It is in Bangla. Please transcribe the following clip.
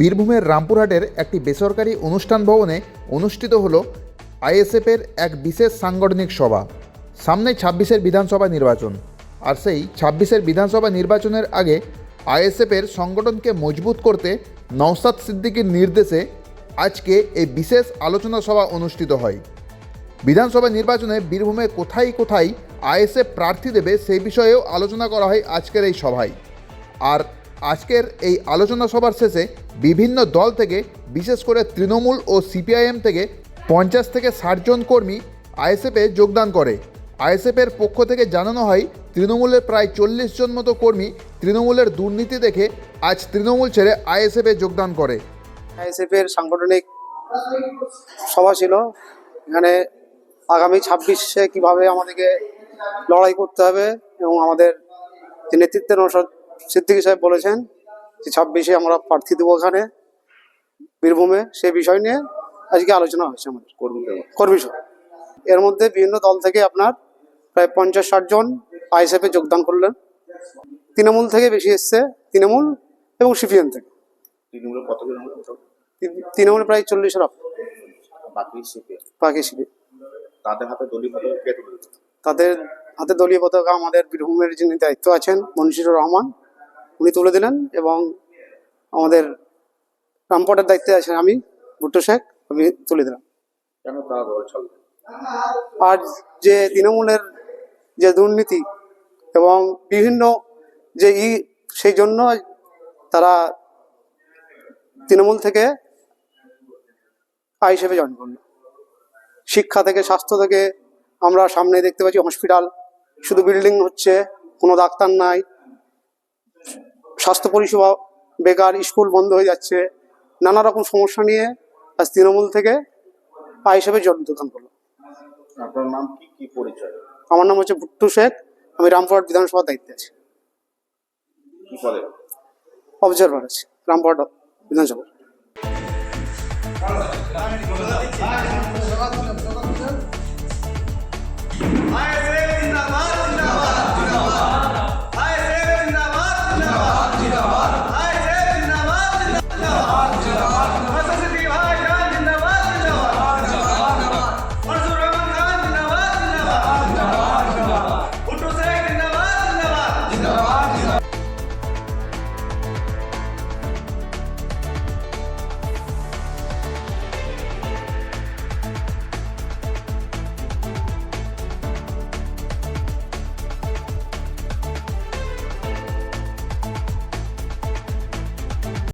বীরভূমের রামপুরহাটের একটি বেসরকারি অনুষ্ঠান ভবনে অনুষ্ঠিত হল আইএসএফের এক বিশেষ সাংগঠনিক সভা। সামনে ছাব্বিশের বিধানসভা নির্বাচন। আর সেই ছাব্বিশের বিধানসভা নির্বাচনের আগে আইএসএফের সংগঠনকে মজবুত করতে নওসাদ সিদ্দিকীর নির্দেশে আজকে এই বিশেষ আলোচনা সভা অনুষ্ঠিত হয়। বিধানসভা নির্বাচনে বীরভূমে কোথায় কোথায় আইএসএফ প্রার্থী দেবে সেই বিষয়েও আলোচনা করা হয় আজকের এই সভায়। আর আজকের এই আলোচনা সভার শেষে বিভিন্ন দল থেকে, বিশেষ করে তৃণমূল ও সিপিআইএম থেকে পঞ্চাশ থেকে ষাট জন কর্মী আইএসএফে যোগদান করে। আইএসএফের পক্ষ থেকে জানানো হয়, তৃণমূলের প্রায় চল্লিশ জন মতো কর্মী তৃণমূলের দুর্নীতি দেখে আজ তৃণমূল ছেড়ে আইএসএফে যোগদান করে। আইএসএফের সাংগঠনিক সভা ছিল। এখানে আগামী ছাব্বিশে কীভাবে আমাদেরকে লড়াই করতে হবে এবং আমাদের যে নেতৃত্বের অনুসার সিদ্দিকী সাহেব বলেছেন যে ছাব্বিশে আমরা প্রার্থী দেবো এখানে বীরভূমে। সেই বিষয় নিয়ে আজকে আলোচনা হয়েছে আমাদের। কর্মী এর মধ্যে বিভিন্ন দল থেকে আপনার প্রায় পঞ্চাশ ষাট জন আইএসএফে যোগদান করলেন। তৃণমূল থেকে বেশি এসছে তৃণমূল এবং সিপিএম থেকে। তৃণমূল প্রায় চল্লিশের আপ বাকি সিপি বাকি শিবির তাদের হাতে দলীয় পতাকা? তাদের হাতে দলীয় পতাকা আমাদের বীরভূমের যিনি দায়িত্ব আছেন মনশিরুর রহমান। উনি তুলে দিলেন এবং আমাদের রামপটের দায়িত্বে আছেন আমি ভুট্টো শেখ আমি তুলে দিলাম। আর যে তৃণমূলের যে দুর্নীতি এবং বিভিন্ন যে ই সেই জন্য তারা তৃণমূল থেকে আই হিসেবে জয়েন করল। শিক্ষা থেকে স্বাস্থ্য থেকে আমরা সামনে দেখতে পাচ্ছি হসপিটাল শুধু বিল্ডিং হচ্ছে কোনো ডাক্তার নাই। স্বাস্থ্য পরিষেবা বেকার স্কুল বন্ধ হয়ে যাচ্ছে নানা রকম সমস্যা নিয়ে আজ তৃণমূল থেকে পা হিসেবে যোগদান করল। আপনার নাম কি? কি পরিচয়? আমার নাম হচ্ছে ভুট্টু শেখ আমি রামপুরহাট বিধানসভার দায়িত্বে আছি। কি পদে অবজারভার আছি রামপুরহাট বিধানসভা